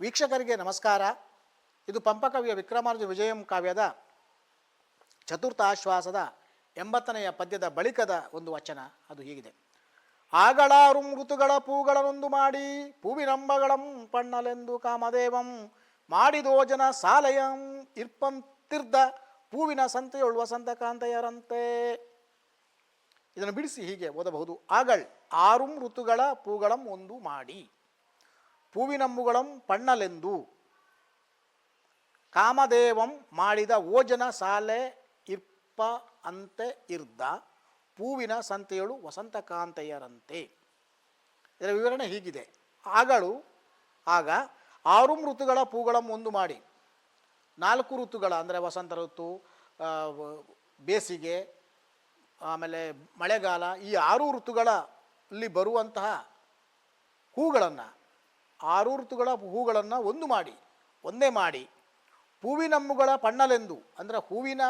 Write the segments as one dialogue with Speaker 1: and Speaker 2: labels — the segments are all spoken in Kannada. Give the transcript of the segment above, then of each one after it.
Speaker 1: ವೀಕ್ಷಕರಿಗೆ ನಮಸ್ಕಾರ. ಇದು ಪಂಪಕವಿಯ ವಿಕ್ರಮಾರ್ಜು ವಿಜಯಂ ಕಾವ್ಯದ ಚತುರ್ಥ ಆಶ್ವಾಸದ ಎಂಬತ್ತನೆಯ ಪದ್ಯದ ಬಳಿಕದ ಒಂದು ವಚನ. ಅದು ಹೀಗಿದೆ. ಆಗಳಾರು ಋತುಗಳ ಪೂಗಳನೊಂದು ಮಾಡಿ ಪೂವಿನಂಬಗಳಂ ಪಣ್ಣಲೆಂದು ಕಾಮದೇವಂ ಮಾಡಿದೋಜನ ಸಾಲಯಂ ಇರ್ಪಂತಿರ್ದ ಪೂವಿನ ಸಂತೆಯೊಳ್ಳುವ ಸಂತ ಕಾಂತೆಯರಂತೆ ಇದನ್ನು ಬಿಡಿಸಿ ಹೀಗೆ ಓದಬಹುದು. ಆಗಳ್ ಆರು ಋತುಗಳ ಪೂಗಳಂ ಒಂದು ಮಾಡಿ ಪೂವಿನಂಬುಗಳಂ ಪಣ್ಣಲೆಂದು. ಕಾಮದೇವಂ ಮಾಡಿದ ಓಜನ ಸಾಲೆ ಇರ್ಪ ಅಂತೆ ಇರ್ದ. ಪೂವಿನ ಸಂತೆಯಳು ವಸಂತ ಕಾಂತೆಯರಂತೆ ಇದರ ವಿವರಣೆ ಹೀಗಿದೆ. ಆಗಳು ಆಗ ಆರು ಋತುಗಳ ಪೂಗಳಂ ಒಂದು ಮಾಡಿ. ನಾಲ್ಕು ಋತುಗಳ ಅಂದರೆ ವಸಂತ ಋತು ಬೇಸಿಗೆ, ಆಮೇಲೆ ಮಳೆಗಾಲ ಈ ಆರು ಋತುಗಳಲ್ಲಿ ಬರುವಂತಹ ಹೂಗಳನ್ನು ಆರು ಋತುಗಳ ಹೂಗಳನ್ನು ಒಂದು ಮಾಡಿ, ಒಂದೇ ಮಾಡಿ, ಹೂವಿನಮ್ಮುಗಳ ಪಣ್ಣಲೆಂದು, ಅಂದರೆ ಹೂವಿನ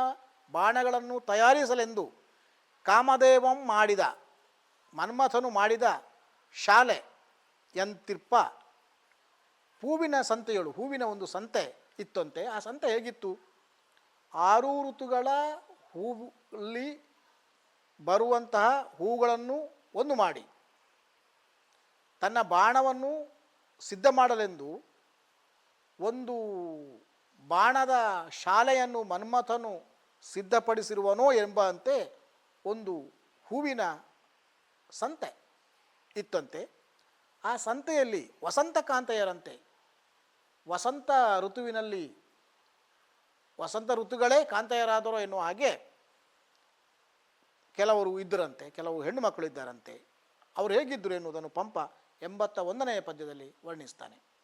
Speaker 1: ಬಾಣಗಳನ್ನು ತಯಾರಿಸಲೆಂದು ಕಾಮದೇವಂ ಮಾಡಿದ, ಮನ್ಮಥನು ಮಾಡಿದ ಶಾಲೆ ಎಂತಿರ್ಪ ಹೂವಿನ ಸಂತೆಗಳು ಹೂವಿನ ಒಂದು ಸಂತೆ ಇತ್ತಂತೆ, ಆ ಸಂತೆ ಹೇಗಿತ್ತು? ಆರು ಋತುಗಳ ಹೂವಲ್ಲಿ ಬರುವಂತಹ ಹೂಗಳನ್ನು ಒಂದು ಮಾಡಿ, ತನ್ನ ಬಾಣವನ್ನು ಸಿದ್ಧ ಮಾಡಲೆಂದು ಒಂದು ಬಾಣದ ಶಾಲೆಯನ್ನು ಮನ್ಮಥನು ಸಿದ್ಧಪಡಿಸಿರುವನೋ ಎಂಬಂತೆ ಒಂದು ಹೂವಿನ ಸಂತೆ ಇತ್ತಂತೆ. ಆ ಸಂತೆಯಲ್ಲಿ ವಸಂತ ಕಾಂತೆಯರಂತೆ. ವಸಂತ ಋತುವಿನಲ್ಲಿ ವಸಂತ ಋತುಗಳೇ ಕಾಂತೆಯರಾದರೋ ಎನ್ನುವ ಹಾಗೆ ಕೆಲವರು ಇದ್ದರಂತೆ, ಕೆಲವು ಹೆಣ್ಣು ಮಕ್ಕಳು ಇದ್ದಾರಂತೆ. ಅವರು ಹೇಗಿದ್ದರು ಎನ್ನುವುದನ್ನು ಪಂಪ ಎಂಬತ್ತ ಒಂದನೆಯ ಪದ್ಯದಲ್ಲಿ ವರ್ಣಿಸ್ತಾನೆ.